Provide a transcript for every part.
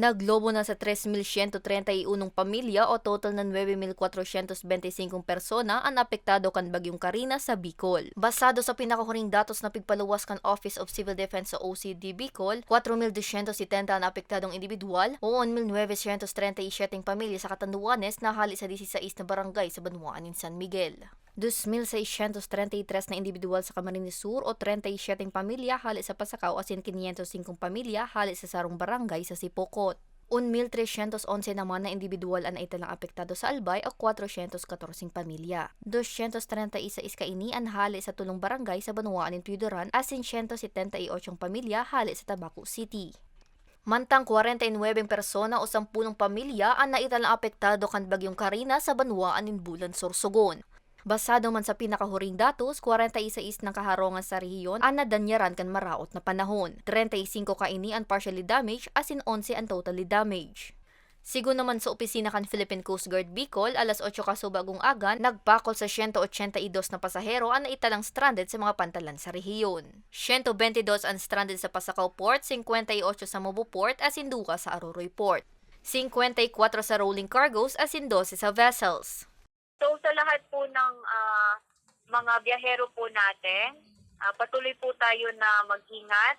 Naglobo na sa 3,131 pamilya o total na 9,425 persona ang apektado kan Bagyong Karina sa Bicol. Basado sa pinakahuring datos na pigpaluwas kan Office of Civil Defense sa OCD Bicol, 4,270 ang apektadong individual o 1,937 pamilya sa Katanduanes na hali sa 16 na barangay sa Banwaan in San Miguel. 2,633 na individual sa Camarines Sur o 37 pamilya hali sa Pasakaw asin 505 pamilya hali sa sarong barangay sa Sipokot. 1,311 naman na individual ang naitalang apektado sa Albay o 414 pamilya. 231 iskaini ang hali sa tulong barangay sa Banuaan in Tuidoran asin 178 pamilya hali sa Tabaco City. Mantang 49 persona o 10 pamilya ang naitalang apektado kan Bagyong Karina sa Banuaan in Bulan Sorsogon. Basado man sa pinakahuring datos, 46 ng kaharongan sa rehiyon ang nadanyaran kan maraot na panahon. 35 kaini ang partially damaged asin 11 ang totally damaged. Sigo naman sa opisina kan Philippine Coast Guard Bicol, alas 8 kasubagong agan, nagpakol sa 182 na pasahero ang naitalang stranded sa mga pantalan sa rehiyon. 122 ang stranded sa Pasakaw Port, 58 sa Mobo Port, asin 2 sa Aroroy Port. 54 sa rolling cargoes asin 12 sa vessels. So sa lahat po ng ah, mga biyahero po natin, ah, patuloy po tayo na mag-ingat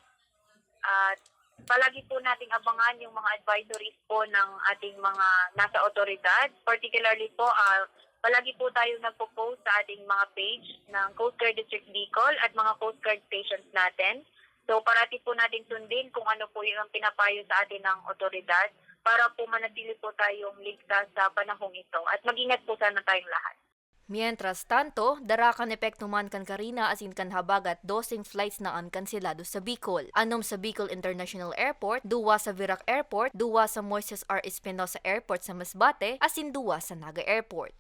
at palagi po nating abangan yung mga advisories po ng ating mga nasa otoridad. Particularly po, ah, palagi po tayo nagpo-post sa ating mga page ng Coast Guard District Bicol at mga Coast Guard stations natin. So parati po natin sundin kung ano po yung pinapayo sa atin ng otoridad para po manatili po tayong ligtas sa panahong ito at mag-ingat po sana tayong lahat. Mientras tanto, darakan epekto man kan Karina asin kan habagat dosing flights na ang kansilado sa Bicol. Anom sa Bicol International Airport, duwa sa Virac Airport, duwa sa Moises R. Espinosa Airport sa Masbate, asin duwa sa Naga Airport.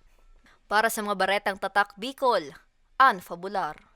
Para sa mga baretang tatak Bicol, Ann Fabular.